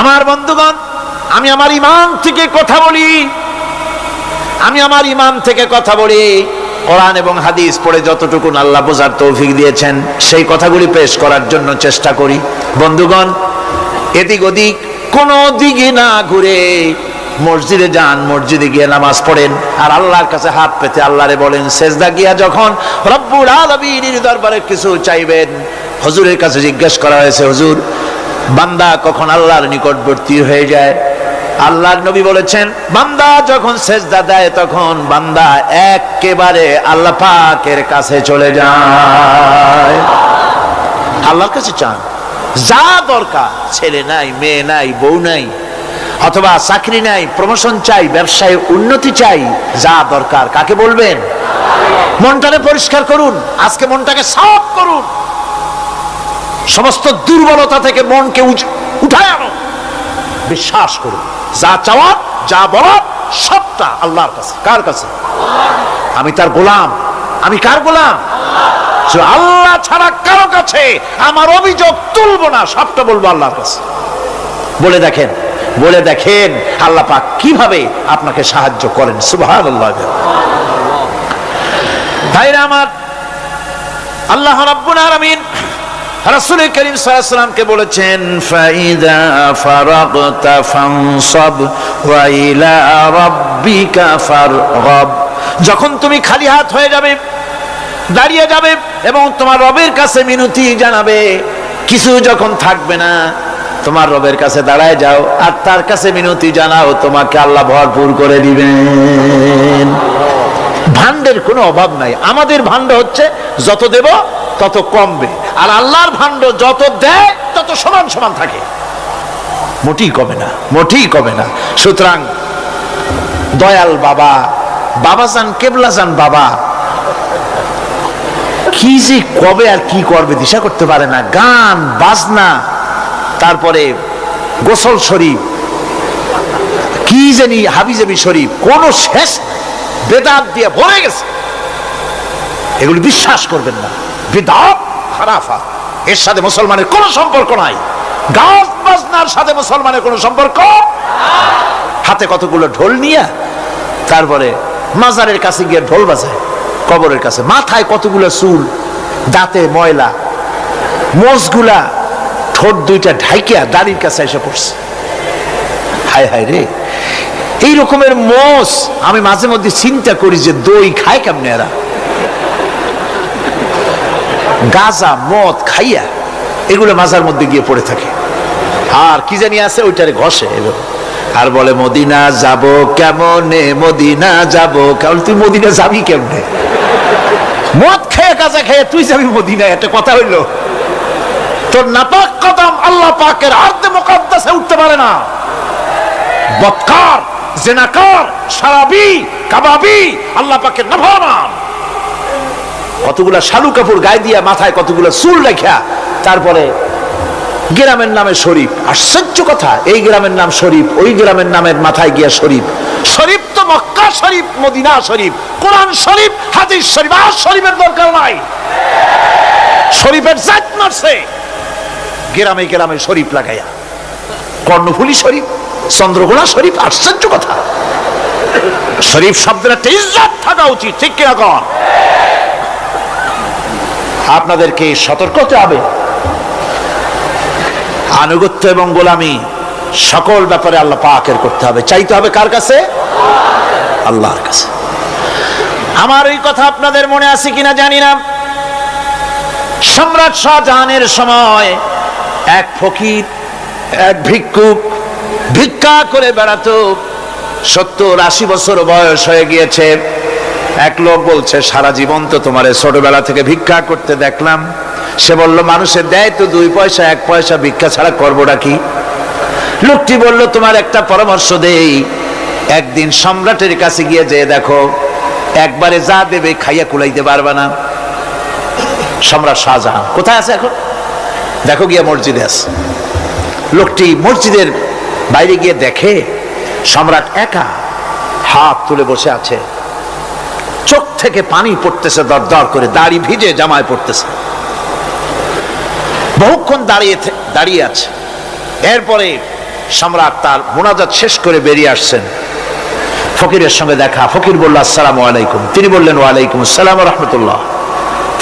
আমার বন্ধুগণ, আমি আমার ইমান থেকে কথা বলি। আমি আমার ইমান থেকে কথা বলি। কোরআন এবং হাদিস পড়ে যতটুকু আল্লাহ বোঝার তৌফিক দিয়েছেন, সেই কথাগুলি পেশ করার জন্য চেষ্টা করি। বন্ধুগণ, এদিক ওদিক কোনো দিকে না ঘুরে মসজিদে যান, মসজিদে গিয়ে নামাজ পড়েন। আর আল্লাহর কাছে হাত পেতে আল্লাহরে বলেন, সেজদা গিয়া যখন রব্বুল আলমীর দরবারে কিছু চাইবেন, হুজুরের কাছে জিজ্ঞেস করা হয়েছে, হুজুর বান্দা কখন আল্লাহর নিকটবর্তী হয়ে যায়। আল্লাহর নবী বলেছেন, বান্দা যখন সেজদা দেয়, তখন বান্দা একেবারে আল্লাহ পাকের কাছে চলে যায়। আল্লাহর কাছে চান। যা দরকার, ছেলে নাই, মেয়ে নাই, বউ নাই, অথবা চাকরি নাই প্রমোশন চাই, ব্যবসায় উন্নতি চাই, যা দরকার। কাকে বলবেন? মনটাকে পরিষ্কার করুন, আজকে মনটাকে সাফ করুন। সমস্ত দুর্বলতা থেকে মনকে উঠায় আনো। বিশ্বাস করুন, যা চাওয়ার, যা বলার, সবটা আল্লাহর কাছে। কার কাছে? আমি তার গোলাম। আমি কার গোলাম? আল্লাহ ছাড়া কারও কাছে আমার অভিযোগ তুলবো না, সবটা বলব আল্লাহর কাছে। বলে দেখেন বলে দেখেন আল্লাহ পাক কীভাবে আপনাকে সাহায্য করেন। সুবহান আল্লাহ ভাইরা আমার, আল্লাহ রাব্বুল আলামিন রাসূল করিম সাল্লামকে বলেছেন, ফাইদা ফারাগতা ফানসাব ওয়া ইলা রাব্বিকা ফারগাব। যখন তুমি খালি হাত হয়ে যাবে, দাঁড়িয়ে যাবে এবং তোমার রবের কাছে মিনতি জানাবে, কিছু যখন থাকবে না, তোমার রবের কাছে দাঁড়ায় যাও আর তার কাছে মিনতি জানাও, তোমাকে আল্লাহ ভরপুর করে দিবেন। ভান্ডের কোনো অভাব নাই। আমাদের ভান্ড হচ্ছে, যত দেব তত কমবে। আর আল্লাহর ভান্ড যত দেয়, তত সমান সমান থাকে। মোটেই কমে না, মোটেই কমে না। সুতরাং, দয়াল বাবা বাবা যান, কেবলা যান বাবা, কি যে কবে আর কি করবে দিশা করতে পারে না। গান, বাজনা, তারপরে গোসল শরীফ, কি জানি হাবিজাবি শরীফ, কোন শেষ। বেদাত দিয়ে ভরে গেছে। এগুলি বিশ্বাস করবেন না। বিদাত খারাফা। এর সাথে মুসলমানের কোনো সম্পর্ক নাই। গাছ বাজনার সাথে মুসলমানের কোনো সম্পর্ক হাতে কতগুলো ঢোল নিয়ে, তারপরে মাজারের কাছে গিয়ে ঢোল বাজায়, কবরের কাছে। মাথায় কতগুলো চুল, দাঁতে ময়লা মোষগুলা ঠোঁট দুইটা ঢাইকিয়া দাড়ির কাছে এসে পড়ছে। হায় হায় রে। এই রকমের মোষ আমি মাঝে মধ্যে চিন্তা করি যে দই খায় কেমনে এরা? গাজা, মদ, খাইয়া এগুলো মাজার মধ্যে গিয়ে পড়ে থাকে। আর কি জানি আছে, ওইটারে ঘষে এভাবে। আর বলে, মদিনা যাব কেমনে? মদিনা যাব কেমন তুই মদিনা যাবি কেমনে? মদ খেয়ে, গাজা খেয়ে তুই যাবি মদিনা একটা কথা হইল। তোর নাপাক কদম আল্লাহ পাকের আর্ধে মোকাদ্দাসে উঠতে পারে না। বৎকার, জেনাকার, সারাবি, কাবাবি, আল্লাহ পাকের নাফরমান। কতগুলা শালু কাপড় গায়ে দিয়া মাথায় কতগুলা চুল রেখা, তারপরে গ্রামের নামে শরীফ। আশ্চর্য কথা, এই গ্রামের নাম শরীফ, ওই গ্রামের নামের মাথায় গিয়া শরীফ। শরীফ তো মক্কা শরীফ, মদিনা শরীফ। কোরআন শরীফ, হাদিস শরীফ, আর শরীফের দরকার নাই। শরীফের জাত মারছে। গ্রামে গ্রামে শরীফ লাগাইয়া। কর্ণফুলি শরীফ, চন্দ্রকোনা শরীফ, আশ্চর্য কথা। শরীফ শব্দের একটা ইজ্জত থাকা উচিত, ঠিক কিনা কন? আপনাদেরকে সতর্ক হতে হবে। আনুগত্য এবং গোলামি সকল ব্যাপারে আল্লাহ পাকের করতে হবে। চাইতে হবে কার কাছে? আল্লাহর কাছে। আমার এই কথা আপনাদের মনে আছে কিনা জানি না। সম্রাট শাহজাহানের সময় এক ফকির, এক ভিক্ষুক ভিক্ষা করে বেড়াতো। সত্তর আশি বছর বয়স হয়ে গিয়েছে। এক লোক বলছে, সারা জীবন তো তোমার ছোটবেলা থেকে ভিক্ষা করতে দেখলাম। সে বলল, মানুষের দেয় তো দুই পয়সা, এক পয়সা, ভিক্ষা ছাড়া করবোটা কি? লোকটি বলল, তোমার একটা পরামর্শ দেই। একদিন সম্রাটের কাছে গিয়ে যে দেখো, একবারে যা দেবে খাইয়া কুলাইতে পারবে না। সম্রাট শাহজাহান, কোথায় আছে এখন? দেখো গিয়া মসজিদে আছে। লোকটি মসজিদের বাইরে গিয়ে দেখে, সম্রাট একা হাত তুলে বসে আছে। থেকে পানি পড়তেছে দর দর করে, দাড়ি ভিজে জামায় পড়তেছে। বহুক্ষণ দাঁড়িয়ে দাঁড়িয়ে আছে। এরপরে সম্রাট তার মোনাজাত শেষ করে বেরিয়ে আসছেন। ফকিরের সঙ্গে দেখা। ফকির বলল, আসসালামু আলাইকুম। তিনি বললেন, ওয়ালাইকুম আসসালাম রহমতুল্লাহ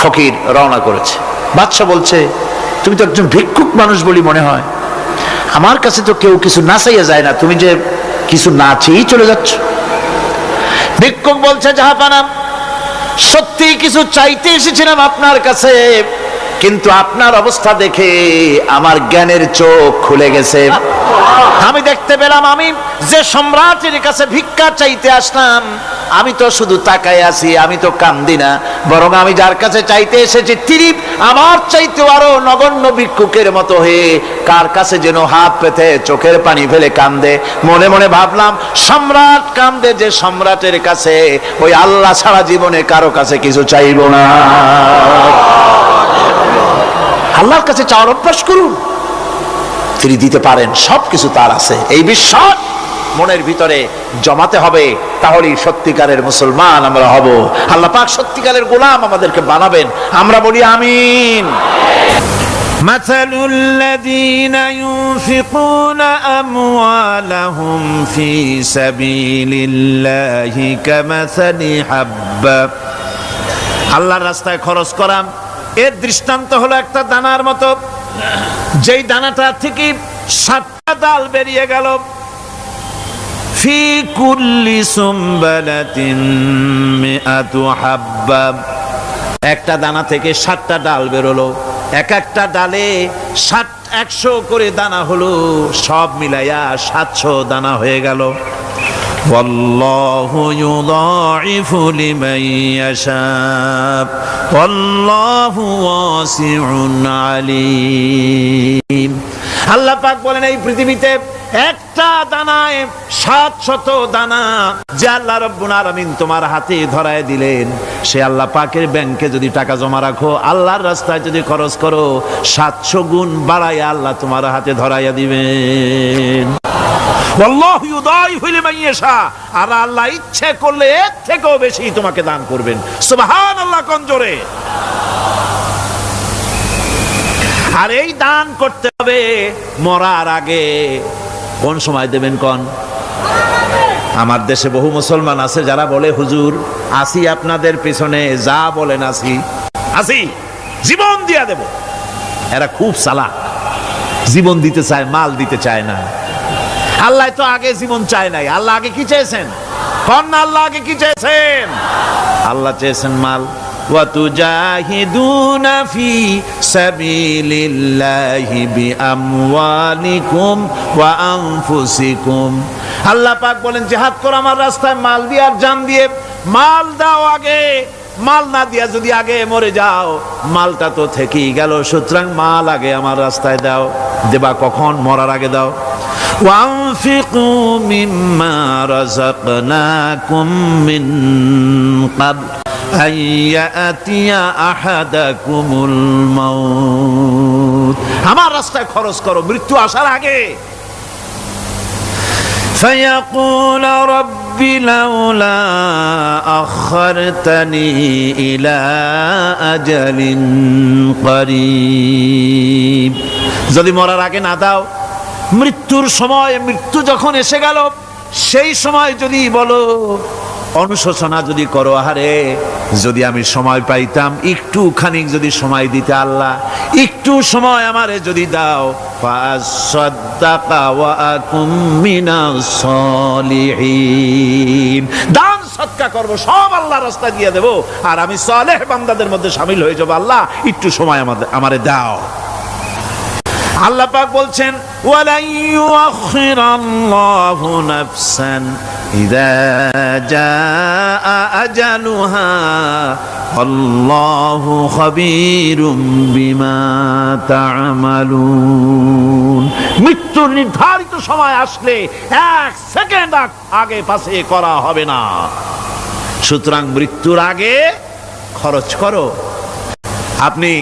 ফকির রওনা করেছে। বাদশাহ বলছে, তুমি তো একজন ভিক্ষুক মানুষ বলি মনে হয়। আমার কাছে তো কেউ কিছু না চাইয়া যায় না। তুমি যে কিছু না চেয়েই চলে যাচ্ছ। ভিক্ষুক বলছে জাহাপানা সত্যি কিছু চাইতে এসেছিলাম আপনার কাছে, কিন্তু আপনার অবস্থা দেখে আমার জ্ঞানের চোখ খুলে গেছে। আমি দেখতে পেলাম আমি যে সম্রাটের কাছে ভিক্ষা চাইতে আসলাম, আমি তো শুধু তাকায় আছি, আমি তো কান্দি না। বরং আমি যার কাছে চাইতে এসেছি, তিনি আমার চাইতে আরও নগণ্য ভিক্ষুকের মতো হয়ে কার কাছে যেন হাত পেতে চোখের পানি ফেলে কান্দে। মনে মনে ভাবলাম, সম্রাট কান্দে যে সম্রাটের কাছে, ওই আল্লাহ ছাড়া জীবনে কারও কাছে কিছু চাইব না। আল্লাহর কাছে চাওয়ার অভ্যাস করুন। তিনি দিতে পারেন সবকিছু তার আছে এই বিশ্বাস মনের ভিতরে জমাতে হবে তাহলেই সত্যিকারের মুসলমান আমরা হব আল্লাহ পাক সত্যিকারের গোলাম আমাদেরকে বানাবেন আমরা বলি আমিন مثل الذين ينفقون أموالهم في سبيل الله كمثل حبة আল্লাহর রাস্তায় খরচ করা এর দৃষ্টান্ত হলো একটা দানার মতো যেই দানাটা থেকে সাতটা ডাল বেরিয়ে গেল। একটা দানা থেকে সাতটা ডাল বেরোলো। এক একটা ডালে সাত, একশো করে দানা হলো। সব মিলাইয়া সাতশো দানা হয়ে গেল। والله يضاعف لمن يشاء والله واسع عليم আল্লাহ পাক বলেন এই পৃথিবীতে একটা দানায় সাত শত দানা যে আল্লাহ রব্বুল আলামিন তোমার হাতে ধরায় দিলেন সে আল্লাহ পাকের ব্যাংকে যদি টাকা জমা রাখো আল্লাহর রাস্তায় যদি খরচ করো সাতশো গুণ বাড়ায় আল্লাহ তোমার হাতে ধরাইয়া দিবেন আর আল্লাহ ইচ্ছে করলে এর থেকেও বেশি তোমাকে দান করবেন। সুবহানাল্লাহ, কোন জোরে? আর এই দান করতে হবে মরার আগে। কোন সময় দেবেন আমার দেশে বহু মুসলমান আছে যারা বলে, হুজুর, আসি আপনাদের পিছনে, যা বলেন আসি। আসি, জীবন দিয়া দেব। এরা খুব সালা জীবন দিতে চায়, মাল দিতে চায় না। আল্লাহ তো আগে জীবন চায় নাই আল্লাহ আগে কি চেয়েছেন কন্যা আল্লাহ আগে কি চেয়েছেন আল্লাহ চেয়েছেন মাল وتجاهدون في سبيل الله بأموالكم وأنفسكم আল্লাহ পাক বলেন জিহাদ করো আমার রাস্তায় মাল দিয়ে আর জান দিয়ে মাল দাও আগে মাল না দিয়া যদি আগে মরে যাও মালটা তো থেকেই গেল। সুতরাং মাল আগে আমার রাস্তায় দাও দেবা কখন? মরার আগে দাও। আমার রাস্তায় খরচ করো মৃত্যু আসার আগে। فيقول رب لولا أخرتني إلى أجل قريب যদি মরার আগে না দাও মৃত্যুর সময় মৃত্যু যখন এসে গেল সেই সময় যদি বলো অনুশোচনা যদি করো, আহারে, যদি আমি সময় পাইতাম, একটু খানিক যদি সময় দিতে আল্লাহ, একটু সময় আমারে যদি দাও দান, সৎকা করব, সব আল্লাহ রাস্তা দিয়ে দেব, আর আমি সালেহ বান্দাদের মধ্যে শামিল হয়ে যাব, আল্লাহ, একটু সময় আমাদের আমারে দাও। আল্লাহ পাক বলছেন ওয়ালাই ইউআখিরাল্লাহু নাফসান ইযা জাআ আজালুহা আল্লাহু খাবীরুম বিমা তা'মালুন মৃত্যুর নির্ধারিত সময় আসলে এক সেকেন্ড আগে পাশে করা হবে না। সুতরাং মৃত্যুর আগে খরচ করো। আপনি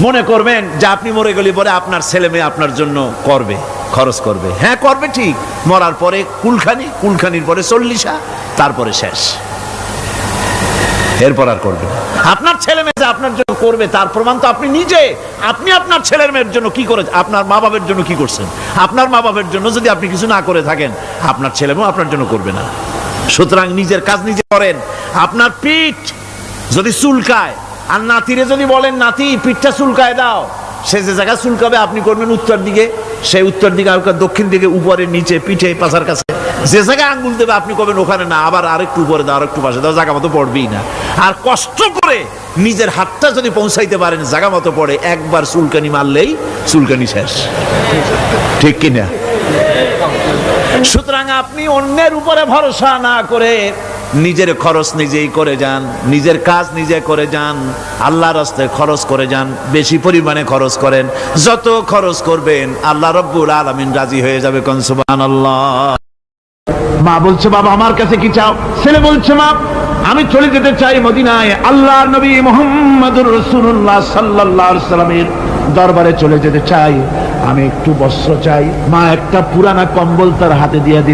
মনে করবেন যে আপনি মরে গেলে পরে আপনার ছেলে মেয়ে আপনার জন্য করবে, খরচ করবে। হ্যাঁ করবে ঠিক। মরার পরে কুলখানি, কুলখানির পরে চল্লিশা, তারপরে শেষ। এরপর আর করবে আপনার ছেলে মেয়ে আপনার জন্য করবে, তার প্রমাণ তো আপনি নিজে। আপনি আপনার ছেলের মেয়ের জন্য কি করে, আপনার মা বাবার জন্য কি করছেন? আপনার মা বাবার জন্য যদি আপনি কিছু না করে থাকেন, আপনার ছেলে মেয়ে আপনার জন্য করবে না। সুতরাং নিজের কাজ নিজে করেন। আপনার পিঠ যদি চুলকায় আর নাতিরে যদি বলেন, নাতি, পিঠটা চুলকায় দাও। সে যে জায়গায় চুলকাবে, আপনি করবেন উত্তর দিকে। সে উত্তর দিকে আর দক্ষিণ দিকে, উপরে, নিচে, পিঠে, পাশার কাছে। যে জায়গায় আঙ্গুল দেবে, আপনি করবেন ওখানে না। আবার আরেকটু উপরে দাও, আরেকটু পাশে দাও, জায়গা মতো পড়বেই না। আর কষ্ট করে নিজের হাতটা যদি পৌঁছাইতে পারেন, জায়গা মতো পড়ে, একবার চুলকানি মারলেই চুলকানি শেষ। ঠিক কিনা? সুতরাং আপনি অন্যের উপরে ভরসা না করে নিজের খরচ নিজেই করে যান, নিজের কাজ নিজে করে যান, আল্লাহর রাস্তায় খরচ করে যান, বেশি পরিমাণে খরচ করেন, যত খরচ করবেন, আল্লাহ রব্বুল আলামিন রাজি হয়ে যাবে কোন সুবহানাল্লাহ। মা বলছে, বাবা, আমার কাছে কি চাও? ছেলে বলছে, মা, আমি চলে যেতে চাই মদিনায়, আল্লাহর নবী মোহাম্মদুর রসুল্লাহ সাল্লাহ সাল্লামের দরবারে চলে যেতে চাই। আমি একটু বস্ত্র চাই। মা একটা পুরানা কম্বল তার হাতে দিয়ে